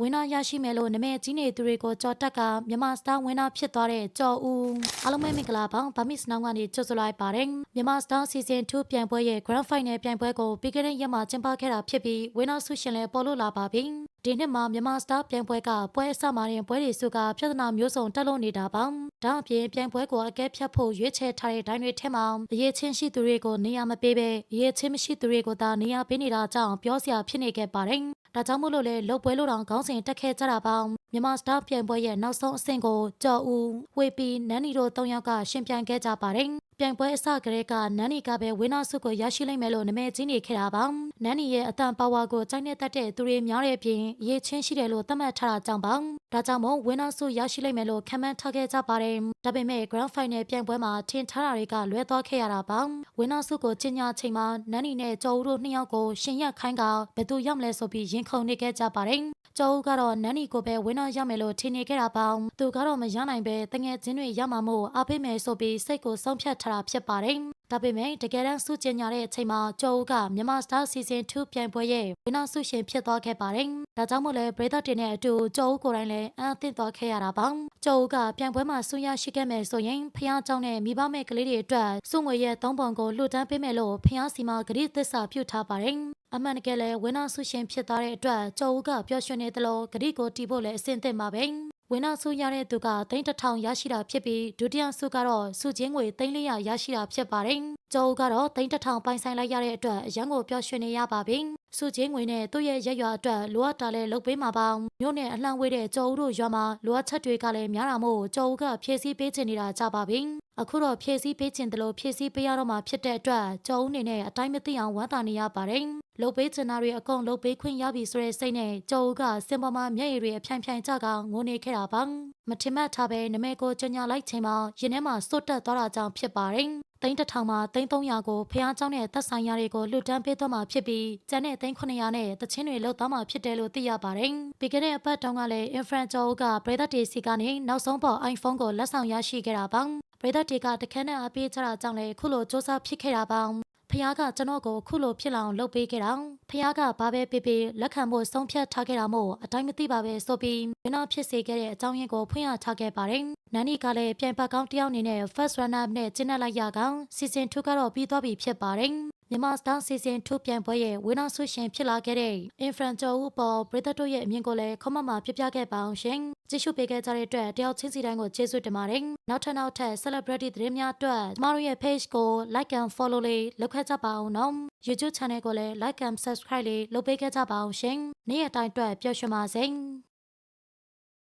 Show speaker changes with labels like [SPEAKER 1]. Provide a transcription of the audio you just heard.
[SPEAKER 1] ဝင်းနာရရှိမယ်လို့နာမည်ကြီးနေသူတွေကိုကြော်တက်ကမြန်မာစတာဝင်းနာဖြစ်သွားတဲ့ကြော်ဦးအားလုံးပဲမင်္ဂလာပါဗာမစ်နောင်ကနေကြိုဆိုလိုက်ပါတယ်မြန်မာစတာစီဇန်2ပြိုင်ပွဲရဲ့ Grand Final ပြိုင်ပွဲကိုပြီးခဲ့တဲ့ရက်မှာကျင်းပခဲ့တာဖြစ်ပြီးဝင်းနာဆုရှင်လည်းပေါ်လို့လာပါပြီဒီနှစ်မှာမြန်မာစတာပြိုင်ပွဲကပွဲအစမှာရင်ပွဲတွေစုကပြဿနာမျိုးစုံတက်လို့နေတာပါဒါအပြင်ပြိုင်ပွဲကိုအကဲဖြတ်ဖို့ရွေးချယ်ထားတဲ့ဒိုင်းတွေထဲမှာအရေးချင်းရှိသူတွေကိုနေရာမပေးဘဲအရေးချင်းမရှိသူတွေကိုသာနေရာပေးနေတာကြောင့်ပြောစရာဖြစ်နေခဲ့ပါတယ် ဒါကြောင့်မို့လို့လေလုတ်ပွဲလို့တောင်ခေါင်းစဉ်တက်ခဲ့ကြတာပါ မြန်မာစတာပြိုင်ပွဲရဲ့နောက်ဆုံးအဆင့်ကိုကြော်ဦးဝေပီနန်းနီတို့၃ယောက်ကရှင်ပြိုင်ခဲ့ကြပါတယ်ပြိုင်ပွဲအစကတည်းကနန်းနီကပဲဝင်းနာဆုကိုရရှိလိမ့်မယ်လို့နာမည်ကြီးနေခဲ့တာပါနန်းနီရဲ့အတန်ပါဝါကိုစိုက်နေတတ်တဲ့သူတွေများတဲ့အပြင်အရေးချင်းရှိတယ်လို့သတ်မှတ်ထားတာကြောင့်ပါဒါကြောင့်မို့ဝင်းနာဆုရရှိလိမ့်မယ်လို့ခန့်မှန်းထားခဲ့ကြပါတယ်ဒါပေမဲ့ Grand Final ပြိုင်ပွဲမှာထင်ထားတာတွေကလွဲသွားခဲ့ရတာပါဝင်းနာဆုကိုကျင်းညာချိန်မှာနန်းနီနဲ့ကျော်ဦးတို့နှစ်ယောက်ကိုရှင်ရက်ခိုင်းကဘယ်သူရောက်မလဲဆိုပြီးရင်ခုန်နေခဲ့ကြပါတယ်ကျော်ဦးကတော့နန်းနီကိုပဲဝင်းနရမယ်လို့ထင်နေခဲ့တာပါသူကတော့မရနိုင်ပဲတငယ်ချင်းတွေရမှာမို့အားပေးမယ်ဆိုပြီးစိတ်ကိုဆုံးဖြတ်ထားတာဖြစ်ပါတယ်ဒါပေမဲ့တကယ်တမ်းစုကျင်ညာတဲ့အချိန်မှာကျော်ဦးကမြန်မာစတာစီဇန်2ပြိုင်ပွဲရဲ့ဝင်းနာဆုရှင်ဖြစ်သွားခဲ့ပါတယ်ဒါကြောင့်မို့လဲပရိသတ်တင်တဲ့အတူကျော်ဦးကိုယ်တိုင်လည်းအံ့အသင့်သွားခဲ့ရတာပါကျော်ဦးကပြိုင်ပွဲမှာဆုရရှိခဲ့မယ်ဆိုရင်ဖះเจ้าနဲ့မိဘမဲ့ကလေးတွေအတွက်စုငွေရဲ့သုံးပုံကိုလှူဒန်းပေးမယ်လို့ဖះစီမဂရိသစ္စာပြုထားပါတယ် အမှန်တကယ်လဲဝင်းနာဆုရှင်ဖြစ်သွားတဲ့အတွက်ကျော်ဦးကပျော်ရွှင်နေသလိုဂရိကိုတီးဖို့လည်းအဆင်သင့်ပါပဲဝင်းနာဆုရတဲ့သူကသိန်းတစ်ထောင်ရရှိတာဖြစ်ပြီးဒုတိယဆုကတော့ဆုချင်းငွေသိန်း၄ရာရရှိတာဖြစ်ပါတယ်ကျော်ဦးကတော့သိန်းတစ်ထောင်ပိုင်ဆိုင်လိုက်ရတဲ့အတွက်အရန်ကိုပျော်ရွှင်နေရပါပြီစုချင်းငွေနဲ့သူ့ရဲ့ရက်ရွာအတွက်လိုအပ်တာလဲလုပ်ပေးမှာပါမြို့နယ်အလှမ်းဝေးတဲ့ကျော်ဦးတို့ရွာမှာလိုအပ်ချက်တွေကလည်းများတာမို့ကျော်ဦးကဖြည့်ဆည်းပေးချင်နေတာကြပါပြီအခုတော့ဖြည့်ဆည်းပေးချင်တယ်လို့ဖြည့်ဆည်းပေးရတော့မှာဖြစ်တဲ့အတွက်ကျော်ဦးအနေနဲ့အတိုင်းမသိအောင်ဝမ်းသာနေရပါတယ် လုတ်ပေးချင်တာတွေအကုန်လုတ်ပေးခွင့်ရပြီဆိုတဲ့စိတ်နဲ့ကျော်ဦးကစင်ပေါ်မှာမျက်ရည်တွေအဖြိုင်ဖြိုင်ကြကငိုနေခဲ့တာပါမထင်မှတ်ထားပဲနမဲကိုကြညာလိုက်ချိန်မှာရင်ထဲမှာစွတ်တက်သွားတာကြောင့်ဖြစ်ပါတယ်သိန်းတစ်ထောင်မှာသိန်း300ကိုဖះเจ้าနဲ့သက်ဆိုင်ရာတွေကိုလှူဒန်းပေးသွားမှာဖြစ်ပြီးကျန်တဲ့သိန်း900နဲ့တချင်းတွေလောက်သွားမှာဖြစ်တယ်လို့သိရပါတယ်။ပြီးခဲ့တဲ့အပတ်တုန်းကလည်း Infront ကျော်ကပရိသတ်တွေစီကနေနောက်ဆုံးပေါ် iPhone ကိုလက်ဆောင်ရရှိခဲ့တာပါ။ပရိသတ်တွေကတခက်နဲ့အပေးချတာကြောင့်လည်းခုလိုစ조사ဖြစ်ခဲ့တာပါ။ ဖះကကျွန်တော်ကိုခုလိုဖြစ်လာအောင်လုပ်ပေးခဲ့တာဖះကဘာပဲပေးပေးလက်ခံဖို့ဆုံးဖြတ်ထားခဲ့တာမို့အတိုင်းမသိပါပဲဆိုပြီးမင်းတို့ဖြစ်စေခဲ့တဲ့အကြောင်းရင်းကိုဖွင့်ရထားခဲ့ပါတယ်နန်းနီကလည်းပြန်ပတ်ကောင်းတယောက်အနေနဲ့ first runner နဲ့ကျင်းနှက်လိုက်ရကောင် season 2ကတော့ပြီးသွားပြီဖြစ်ပါတယ် မြန်မာစတာစီဇန်2ပြန်ပွဲရဲ့ဝင်းနာဆုရှင်ဖြစ်လာခဲ့တဲ့ Infranto ဦးပေါ်ပရိသတ်တို့ရဲ့အမြင်ကိုလည်းခမမပြပြခဲ့ပါအောင်ရှင်။ကြည့်ရှုပေးခဲ့ကြတဲ့အတွက်တယောက်ချင်းစီတိုင်းကိုကျေးဇူးတင်ပါတယ်။နောက်ထပ်နောက်ထပ် celebrity သတင်းများအတွက်ကျမတို့ရဲ့ page ကို like and follow လေးလုပ်ခဲ့ကြပါအောင်နော်။ YouTube channel ကိုလည်း like and subscribe လေးလုပ်ပေးခဲ့ကြပါအောင်ရှင်။နေ့ရက်တိုင်းအတွက်ပျော်ရွှင်ပါစေ။